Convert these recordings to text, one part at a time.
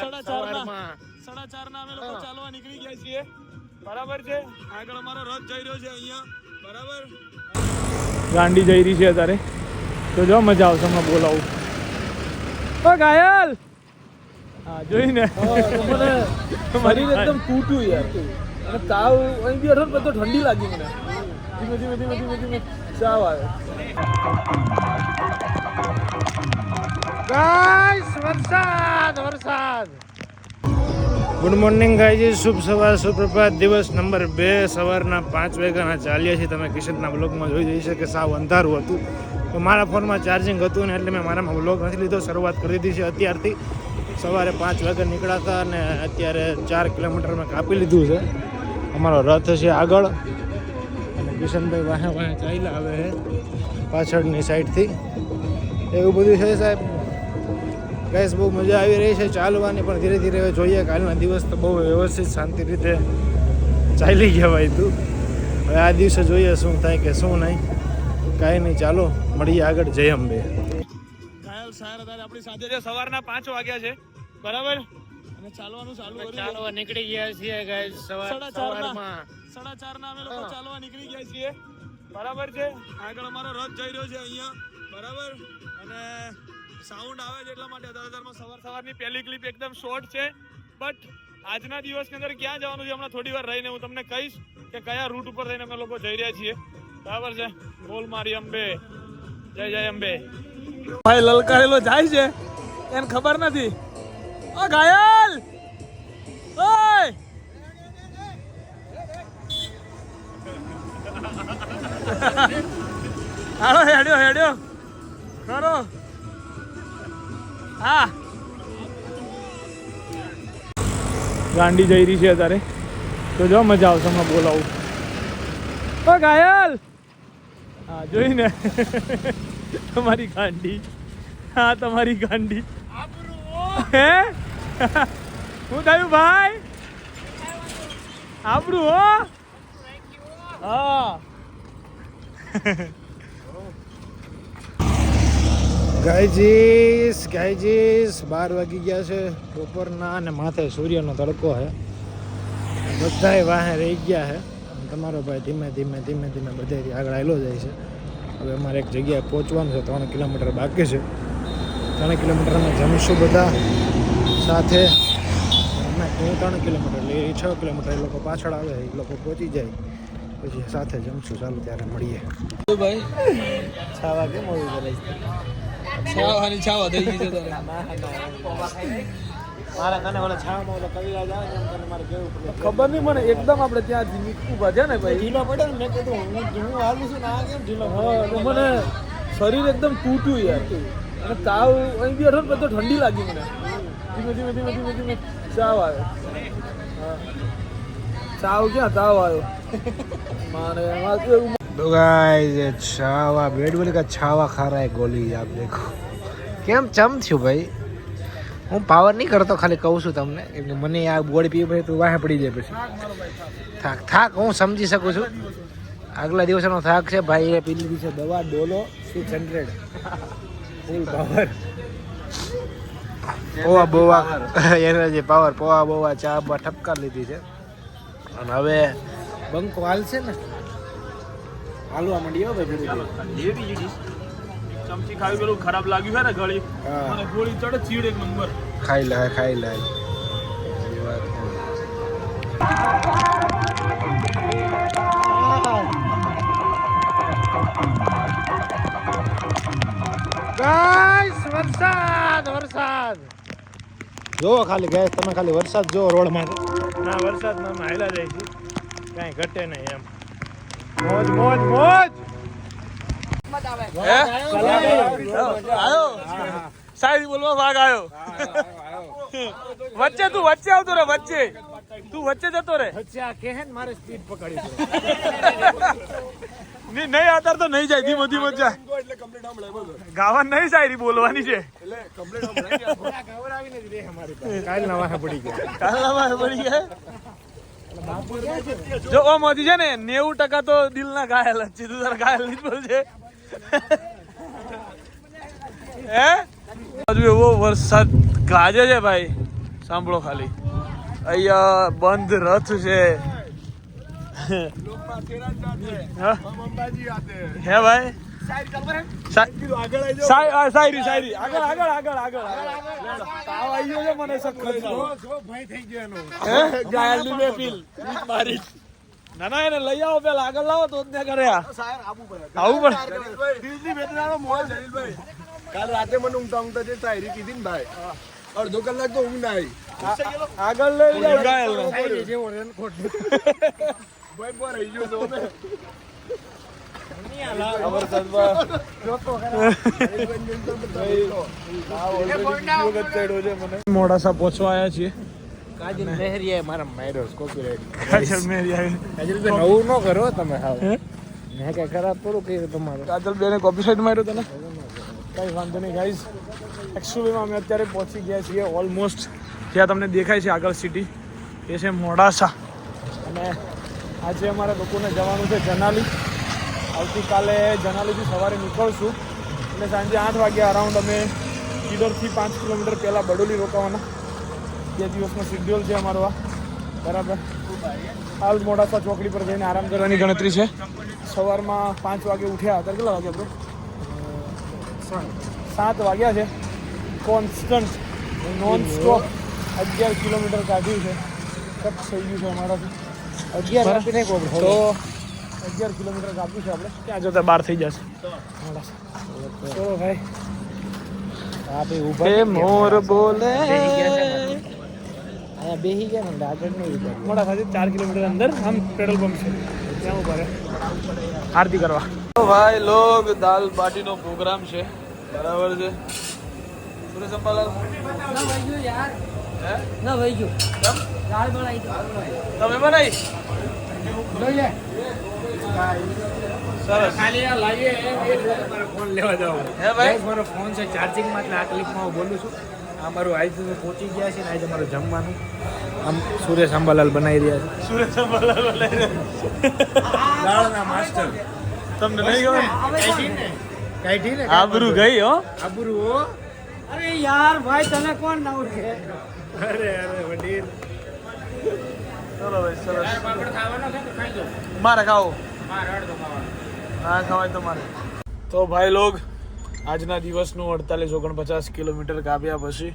સાડા ચાર ના સાડા ચાર ના અમે લોકો ચાલવા નીકળી ગયા છીએ. બરાબર છે? આગળ અમારો રથ જઈ રહ્યો છે અહીંયા. બરાબર? ગાંડી જઈ રહી છે અત્યારે. તો જો મજા આવશે હમણાં બોલાવું. ઓ ઘાયલ! હા જોઈને. મને શરીર એકદમ તૂટ્યું યાર. અને તાવ અહીં બી અઢળ બધો ઠંડી લાગી મને. ધીમે ધીમે ધીમે ધીમે ધીમે. ચાવ આવ્યો ગાઈસ વરસાદ વરસાદ. ગુડ મોર્નિંગ ગાઈજી શુભ સવાર, સુપ્રભાત. દિવસ નંબર બે સવારના પાંચ વાગ્યાના ચાલ્યા છીએ. તમે કિશનના બ્લોગમાં જોઈ જઈ છે કે સાવ અંધારું હતું. તો મારા ફોનમાં ચાર્જિંગ હતું ને એટલે મેં મારામાં બ્લોગ નથી લીધો. શરૂઆત કરી દીધી છે અત્યારથી. સવારે પાંચ વાગે નીકળ્યા હતા અને અત્યારે ચાર કિલોમીટર મેં કાપી લીધું છે. અમારો રથ છે આગળ. અને કિશનભાઈ વાહે વાહે ચાલ્યા આવે પાછળની સાઈડથી એવું બધું છે સાહેબ? ગેસ બહુ મજા આવી રહી છે ચાલવાની પણ ધીરે ધીરે હવે જોઈએ કાલના દિવસ તો બહુ વ્યવસ્થિત શાંતિ રીતે ચાલી ગયા ભાઈ તું. હવે આ દિવસે જોઈએ શું થાય કે શું નહીં. કાંઈ નહીં ચાલો મળીએ આગળ જય અંબે. ઘાયલ સાર અત્યારે આપણી સાથે છે સવારના પાંચ વાગ્યા છે બરાબર? અને ચાલવાનું ચાલુ ચાલવા નીકળી ગયા છીએ ગાઈસ સાડા ચાર સાડા ચાર ના અમે લોકો ચાલવા નીકળી ગયા છીએ. બરાબર છે? આગળ અમારો રથ જઈ રહ્યો છે અહીંયા. બરાબર? અને સાઉન્ડ આવે છે એટલા માટે અદાલતમાં સવાર સવારની પહેલી ક્લિપ એકદમ શોર્ટ છે. બટ આજના દિવસની અંદર ક્યાં જવાનું છે? હમણાં થોડી વાર રહીને હું તમને કહીશ કે કયા રૂટ ઉપર થઈને અમે લોકો જઈ રહ્યા છીએ. બરાબર છે? બોલ મારી અંબે. જય જય અંબે. ભાઈ, લલકારેલો જાય છે. એને ખબર નથી. ઓ, ઘાયલ! ઓય! હાલો, હેડ્યો હેડ્યો. ખરો હા. ગાંડી જઈ રહી છે અત્યારે. તો જો મજા આવશે હમણાં બોલાવું. ઓ ઘાયલ! હા જોઈને તમારી ગાંડી. હા, તમારી ગાંડી. હે? હું થયું ભાઈ? આપણું હો? હા. ગાયજીસ ગાયજીસ બાર વાગી ગયા છે. બપોરના અને માથે સૂર્યનો તડકો છે. બધાય વાહે રહી ગયા છે. તમારો ભાઈ ધીમે ધીમે ધીમે ધીમે બધે આગળ આવેલો જાય છે. હવે અમારે એક જગ્યાએ પહોંચવાનું છે. ત્રણ કિલોમીટર બાકી છે. ત્રણ કિલોમીટરમાં જમીશું બધા સાથે. અમે ત્રણ કિલોમીટર એટલે એ છ કિલોમીટર એ લોકો પાછળ આવે એ લોકો પહોંચી જાય. પછી સાથે જમશું. ચાલો ત્યારે મળીએ. ભાઈ. છાવા કેમ આવી કરે છાવાની છાવા થઈ ગઈ છે તારે મારા કને ઓલા છામાં ઓલા કવિરાજ આવે એમ મારે કેવું પડે? ખબર નહીં મને એકદમ આપણે ત્યાં ઊભા છે ને ભાઈ. ઢીલા પડે ને મેં કીધું હું હું હાલું છું ને આ કેમ ઢીલો હા મને શરીર એકદમ તૂટ્યું યાર. અને તાવ અહીં બી અઢો બધો ઠંડી લાગી મને. ધીમે ધીમે ધીમે ધીમે ધીમે ચાવ આવ્યો. હા. ચાવ ક્યાં? તાવ આવ્યો. મારે એમાં કેવું तो गाइस ये छावा बेड बोले का छावा खा रहा है गोली आप देखो કેમ ચમ થયું ભાઈ હું પાવર નહીં કરતો ખાલી કહું છું તમને કેમ કે મને આ ગોળી પીવી પડે તો વાહે પડી જાય પછી થાક થાક હું સમજી શકું છું આગલા દિવસનો થાક છે ભાઈ એ પી લીધી છે દવા Dolo six hundred full power poha બોવા એનર્જી પાવર પોવા બોવા ચા બા ઠપકાર લીધી છે અને હવે બંકો હાલશે ને હાલવા માંડી હવે ધીરે ધીરે ચમચી ખાવી પેલું ખરાબ લાગ્યું છે ને ગળી. હા. મને ગોળી ચડે ચીડ એક નંબર. ખાઈ લે ખાઈ લે. Guys, વરસાદ વરસાદ. જોવો ખાલી ગાય તમે ખાલી વરસાદ જોવો રોડમાં. ના વરસાદમાં હાલ્યા જાય છે. કાંઈ ઘટે નહીં એમ. મોજ મોજ મોજ! આયો? સાહેબ બોલવા ભાગ આવ્યો વચ્ચે તું વચ્ચે આવતો રે વચ્ચે. તું વચ્ચે જતો રે. વચ્ચે આ ને મારે સ્પીડ પકડી નહીં નહીં આધાર તો નહીં જાય ધીમો ધીમો જાય. ગાવા નહીં જાય રી બોલવાની છે. ખવડાવીને જ રે અમારી પાસે. કાલના વાહે પડી ગયા. કાલના માં પડી ગયા? જો ઓ મોદી છે ને નેવું ટકા તો દિલ ના ઘાયલ જ છે. તું તારા ઘાયલ નહીં જ બોલશે હે? હજુ એવો વરસાદ ગાજે છે ભાઈ. સાંભળો ખાલી. અહીંયા બંધ રથ છે. હે ભાઈ? સા- સાય- આ શાયરી શાયરી આગળ આગળ આગળ આગળ તાવ આવી ગયો છે મને સખત ગાયલની બે પીલ. ના ના એને લઈ આવો પેલા. આગળ લાવો તો જ ને કરે આવું પણ કાલ રાતે મને ઊંઘતા ઊંઘતા જે શાયરી કીધી ને ભાઈ અડધો કલાક તો ઊંઘ ના આવી. આગળ લઈ જાઓ. ભાઈ બોર રહી ગયો મોડાસા પહોંચવા આવ્યા છીએ. કાજલ મહેરિયા મારા માર્યો કોપીરાઈટ કાજલ આવી કાજલ નવું ન કરો તમે હાવ મેં કઈ ખરાબ થોડું કર્યું તમારું. કાજલ બેને કોપી સાઈડ માર્યો તને? કઈ વાંધો નહીં ગાઈઝ એકચ્યુઅલીમાં અમે અત્યારે પહોંચી ગયા છીએ ઓલમોસ્ટ જ્યાં તમને દેખાય છે આગળ સિટી એ છે મોડાસા. અને આજે અમારે લોકોને જવાનું છે જનાલી. આવતીકાલે જનાલીથી સવારે નીકળશું. એટલે સાંજે આઠ વાગ્યા અરાઉન્ડ અમે ઈડરથી પાંચ કિલોમીટર પહેલાં બડોલી રોકાવાના. બે દિવસનો શિડ્યુલ છે અમારો આ. બરાબર. હાલ મોડાસા ચોકડી પર જઈને આરામ કરવાની ગણતરી છે. સવારમાં પાંચ વાગે ઉઠ્યા અત્યારે કેટલા વાગ્યા બ્રો સાત વાગ્યા છે. કોન્સ્ટન્ટ નોન સ્ટોપ અગિયાર કિલોમીટર કાઢ્યું છે. કટ થઈ ગયું છે અમારાથી. અગિયાર તો અગિયાર કિલોમીટર કાપ્યું છે આપણે. ત્યાં જતા બાર થઈ જશે. ચલો ભાઈ. આપે ઊભા એ મોર બોલે. અહીંયા બેહી ગયા ને આગળ નહીં ઊભા ચાર કિલોમીટર અંદર આમ પેટ્રોલ પંપ છે. ત્યાં ઊભા રહે. આરતી કરવા. તો ભાઈ લોગ દાલ બાટીનો પ્રોગ્રામ છે. બરાબર છે. સુરેશ અંબાલાલ. હે? ના ભાઈ ગયું. તમે બનાવી? સરસ. ખાલી આ લાવીએ મારો ફોન લેવા જાવ હે ભાઈ? મારો ફોન છે ચાર્જિંગમાં એટલે આ ક્લિપમાં હું બોલું છું. આ મારું આજ પહોંચી ગયા છે ને આજે મારું જમવાનું. આમ સુરેશ અંબાલાલ બનાવી રહ્યા છે. સુરેશ અંબાલાલ બોલાય દાળના માસ્ટર. તમને નહીં ખબર? કાઢી ને આબરૂ ગઈ હો? આબરૂ હો? અરે યાર ભાઈ તને કોણ ના ઉઠે? અરે અરે વડીલ. ચલો ભાઈ સરસ. મારે ખાવાનો ના ખવાય તમારે. તો ભાઈ લોગ આજના દિવસનું અડતાલીસ ઓગણપચાસ કિલોમીટર કાપ્યા પછી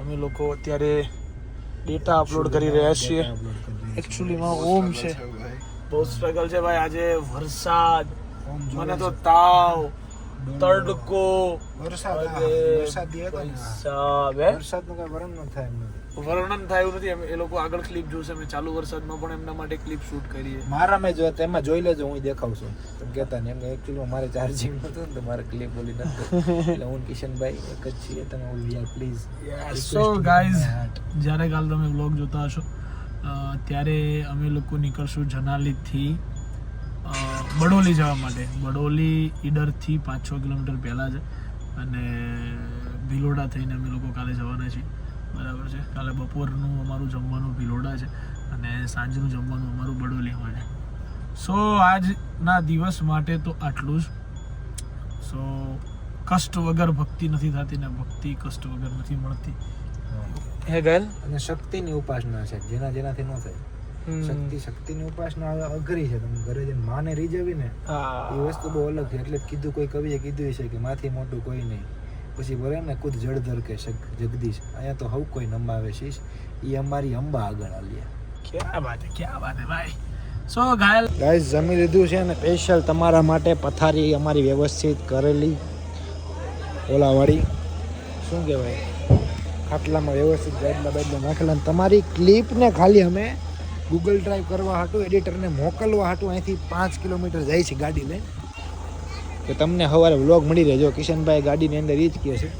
અમે લોકો અત્યારે ડેટા અપલોડ કરી રહ્યા છીએ. એકચ્યુઅલીમાં ઓમ છે. બહુ સ્ટ્રગલ છે ભાઈ. આજે વરસાદ મને તો તાવ તડકો વરસાદ વરસાદ દે તો ને. સાહેબ હે? ન થાય વર્ણન થયું નથી. અમે- એ લોકો આગળ ક્લિપ જોશે અમે ચાલુ વરસાદમાં પણ એમના માટે ક્લિપ શૂટ કરીએ. મારા મેં જો તેમાં જોઈ લેજો હું દેખાવશું તમે કહેતા ને એમને એકચ્યુઅલી મારે ચાર્જિંગ નતું ને મારે ક્લિપ બોલી નતું એટલે હું કિશનભાઈ એક જ છીએ તમે ઓલ યાર પ્લીઝ સો ગાઈઝ જ્યારે કાલ તમે વ્લોગ જોતા હશો ત્યારે અમે લોકો નીકળશું જનાલીથી બડોલી જવા માટે. બડોલી ઈડરથી પાંચ છ કિલોમીટર પહેલાં છે અને ભિલોડા થઈને અમે લોકો કાલે જવાના છીએ. બરાબર છે. કાલે બપોરનું અમારું જમવાનું ભિલોડા છે અને સાંજનું જમવાનું અમારું બડોલીમાં છે. સો આજના દિવસ માટે તો આટલું જ. સો કષ્ટ વગર ભક્તિ નથી થતી ને ભક્તિ કષ્ટ વગર નથી મળતી. હે. ગયેલ? અને શક્તિની ઉપાસના છે. જેના જેનાથી ન થાય. શક્તિ શક્તિની ઉપાસના હવે અઘરી છે. તમે ઘરે જઈને માને રીઝવી ને એ વસ્તુ બહુ અલગ છે. એટલે કીધું કોઈ કવિએ કીધું છે કે માથી મોટું કોઈ નહીં. પછી બોલે ને ખુદ જળધર કે જગદીશ અહીંયા તો હવ કોઈ નમાવે શીશ. એ અમારી અંબા આગળ આલ્યા. ક્યાં વાત હે ક્યાં વાત હે ભાઈ? સો ઘાયલ. ગાઈસ જમી લીધું છે અને સ્પેશિયલ તમારા માટે પથારી અમારી વ્યવસ્થિત કરેલી. ઓલાવાળી. શું કહેવાય? ખાટલામાં વ્યવસ્થિત ગાડલા બાડલા નાખેલા તમારી ક્લિપને ખાલી અમે ગૂગલ ડ્રાઈવ કરવા હાટું એડિટરને મોકલવા હાટું અહીંથી પાંચ કિલોમીટર જાય છે ગાડી લઈને કે તમને સવારે વ્લોગ મળી રહેજો. કિશનભાઈ ગાડીની અંદર એ જ કહે છે.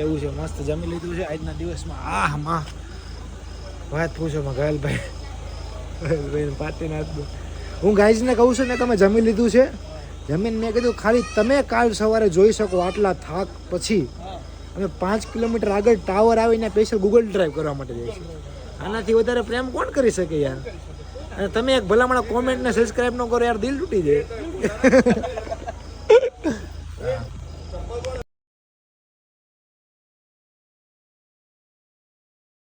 એવું છે, મસ્ત જમી લીધું છે. આજના દિવસમાં આહ, માં. વાત પૂછો માં ઘાયલભાઈ. પાર્ટીના હાથમાં હું ગાઈઝને કહું છું ને, તમે જમી લીધું છે. જમીન મેં કીધું, ખાલી તમે કાલ સવારે જોઈ શકો આટલા થાક પછી. અમે પાંચ કિલોમીટર આગળ ટાવર આવીને સ્પેશિયલ ગૂગલ ડ્રાઈવ કરવા માટે છીએ. આનાથી વધારે પ્રેમ કોણ કરી શકે યાર? અને તમે એક ભલામણ કોમેન્ટને સબસ્ક્રાઈબ ન કરો યાર, દિલ તૂટી જાય.